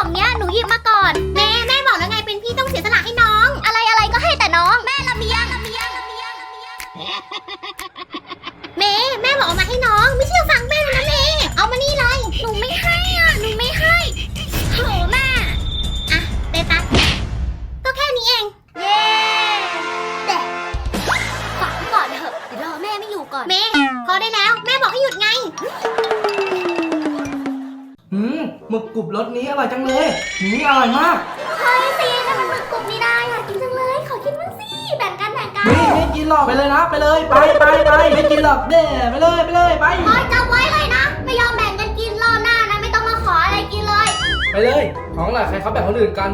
ล่องเนี้ยหนูหยิบมาก่อน แม่แม่บอกแล้วไงเป็นพี่ต้องเสียสละให้น้อง อะไรอะไรก็ให้แต่น้อง แม่ละเมียละเมียละเมียละเมีย มหมึกกรุบรสนี้อร่อยจังเลยหืมอร่อยมากเฮ้ยซีนั่นมันหมึกกรุบนี่ได้อยากกินจังเลย ขอกินบ้างสิ แบ่งกันแบ่งกันไม่ไม่กินหรอกไปเลยนะ ไปเลยไปไปไปไม่กินหรอกเด้ไปเลยไปเลยไป โอ้ยจำไว้เลยนะ ไม่ยอมแบ่งกันกินรอบหน้านะ ไม่ต้องมาขออะไรกินเลย ไปเลย ของอร่อยใครเขาแบ่งคนอื่นกัน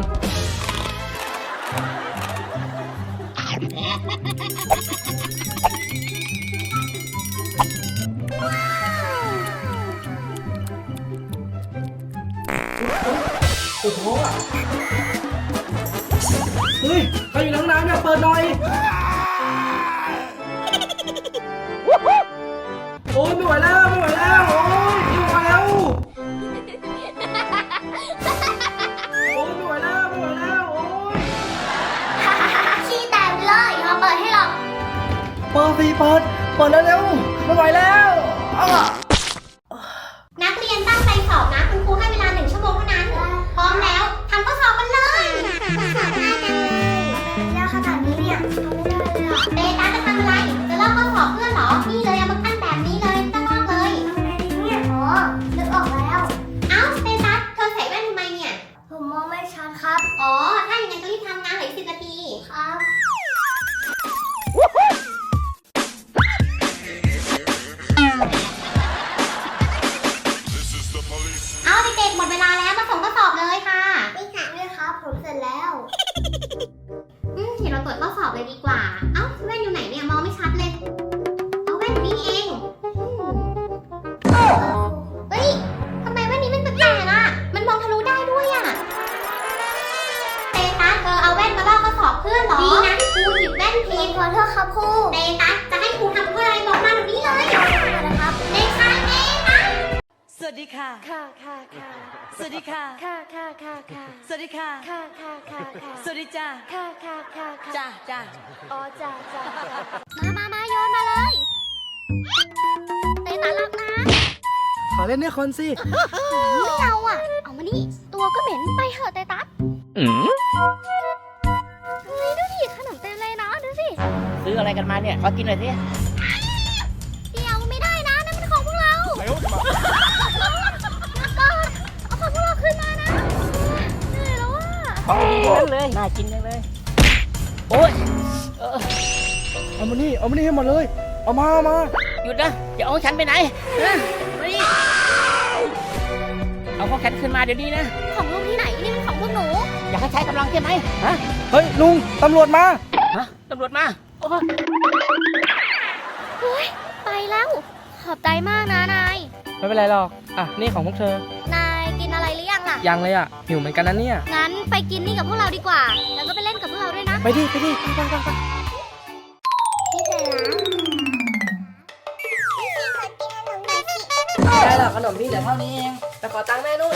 โอ้โหอะเฮ้ยใครอยู่ในห้องน้ำเนี่ยเปิดหน่อย โอ้ยไม่ไหวแล้วไม่ไหวแล้วโอ้ยไม่ไหวแล้วโอ้ยไม่ไหวแล้วไม่ไหวแล้วโอ้ยขี้แตกเลยมาเปิดให้หรอกเปิดสิเปิดเปิดแล้วเร็วไม่ไหวแล้วอ้า อาแว่นอยู่นี่เองอืมเฮ้ยทำไมแว่นนี้มันแปลกๆอะ มันมองทะลุได้ด้วยอะเตตัสเธอเอาแว่นมาลอกข้อสอบเพื่อนเหรอ ดีนะครูหยิบแว่นผิดขอโทษครับครูเตตัสจะให้ครูทำเพื่ออะไรบอกมาเดี๋ยวนี้เลยนะครับเด็กชายเตตัส สวัสดีค่ะ ค่ะค่ะค่ะสวัสดีค่ะ ค่ะค่ะค่ะค่ะสวัสดีค่ะ ค่ะค่ะค่ะค่ะสวัสดีจ้าค่ะค่ะค่ะค่ะจ้าจ้าอ๋อจ้าจ้ามามามาโยนมาเลย เตะตาลับนะ ขอเล่นด้วยคนสิ ไม่เอาอะ เอามานี่ ตัวก็เหม็นไปเหอะเตตัสเฮ้ยดูดิขนมเต็มเลยเนาะดูสิ ซื้ออะไรกันมาเนี่ยขอกินหน่อยสิเดี๋ยวไม่ได้นะนั่นมันของพวกเราก่อนเอาของพวกเราคืนมานะเหนื่อยแล้วอะของดีๆทั้งนั้นเลย น่ากินจังเลย โอ้ยเออเอามานี่เอามานี่ให้หมดเลย เอามาเอามาหยุดนะจะเอาของฉันไปไหนฮะมานี่เอาของฉันขึ้นมาเดี๋ยวนี้นะ ของลุงที่ไหนนี่มันของพวกหนู อยากให้ใช้กำลังใช่ไหมฮะเฮ้ยลุงตำรวจมา ฮะตำรวจมาโอ้ยเฮ้ยไปแล้ว ขอบใจมากนะนาย ไม่เป็นไรหรอกอะนี่ของพวกเธอนายกินอะไรหรือยังล่ะ ยังเลยอะหิวเหมือนกันนะเนี่ย งั้นไปกินนี่กับพวกเราดีกว่า แล้วก็ไปเล่นกับพวกเราด้วยนะ ไปดิไปดิไปไปไปพี่ ไม่ได้หรอกขนมพี่เหลือเท่านี้เองแต่ขอตังค์แม่นู่น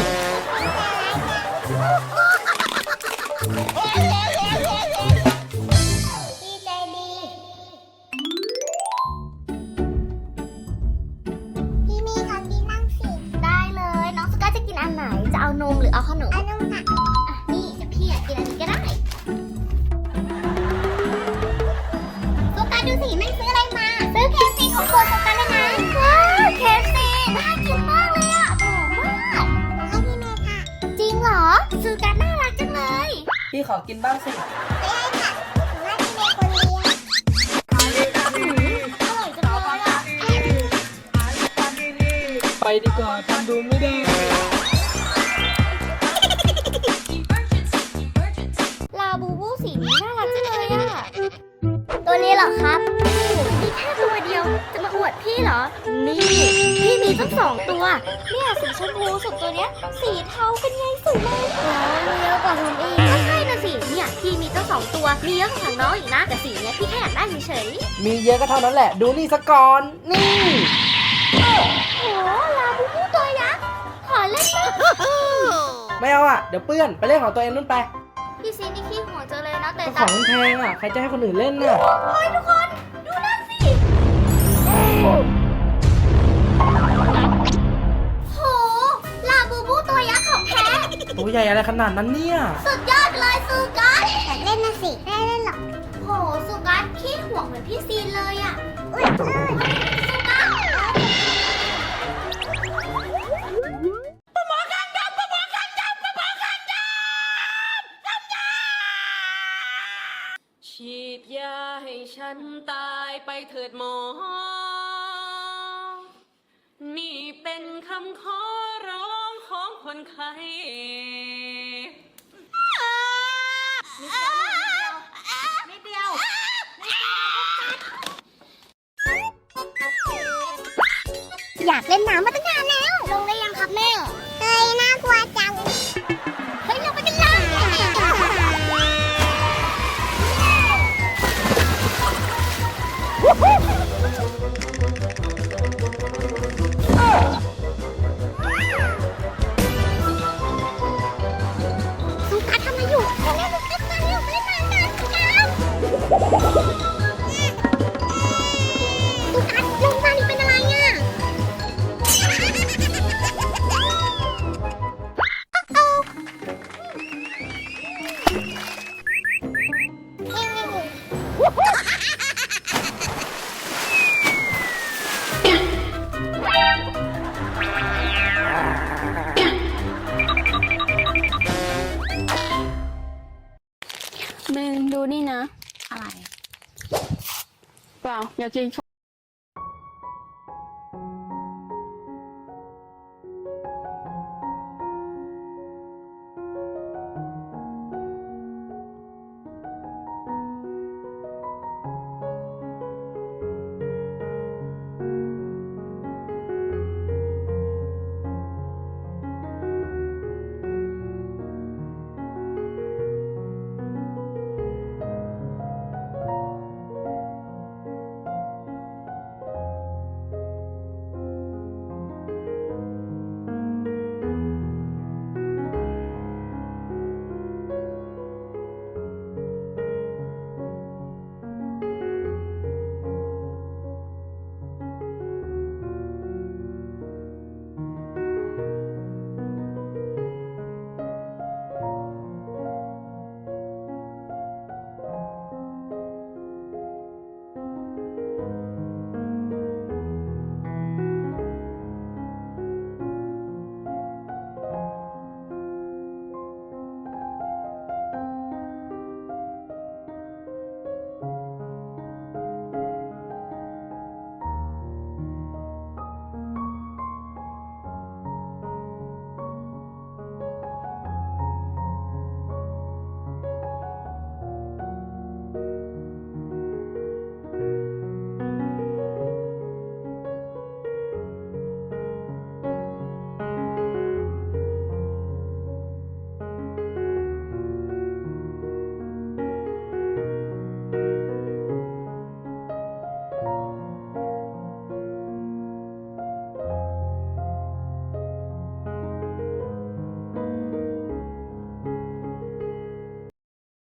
ขอกินบ้างสิไม่ให้ค่ะถือว่าพี่เมย์คนเดียวอร่อยจังเลยอะไปดีกว่าทำดูไม่ได้ ลาบูบูสีนี้น่ารักจังเลยอะ ตัวนี้เหรอครับมีแค่ ตัวเดียวจะมาอวดพี่เหรอ นี่ พี่มีตั้งสองตัว เนี่ยสีชมพูสุดตัวเนี้ย สีเทาเป็นไงสวยมากอ๋อมีเยอะกว่าผมอีกก็ใช่นะสิเนี่ยพี่มีตั้งสองตัว มีเยอะกว่าของน้องอีกนะ แต่สีเนี้ยพี่แค่อยากได้เฉยมีเยอะก็เท่านั้นแหละ ดูนี่สกก่อน นี่ ๆโอ้ลาบูบูตัวยักษ์ขอเล่นบ้างไม่เอาอะ เดี๋ยวเปื้อน ไปเล่นของตัวเองนู่นไปพี่ซีนี่ขี้หัวเจอเลยนะแต่ก็ขตัองมันแพงอะ ใครจะให้คนอื่นเล่นน่ะ โอ้ยทุกคนดูนั่นสิ โห ลาบูบูตัวยักษ์ของแท้ ตัวใหญ่อะไรขนาดนั้นเนี่ย สุดยอดเลยสุกัสแต่เล่นนะสิไม่เล่นหรอกโหสุกัสขี้ห่วงเหมือนพี่ซีนเลยอะอุ้ยสุกัสฉีดยาให้ฉันตายไปเถิดหมอ ของคนไข้นิดเดียว อยากเล่นน้ำมาตั้งนาน มึงดู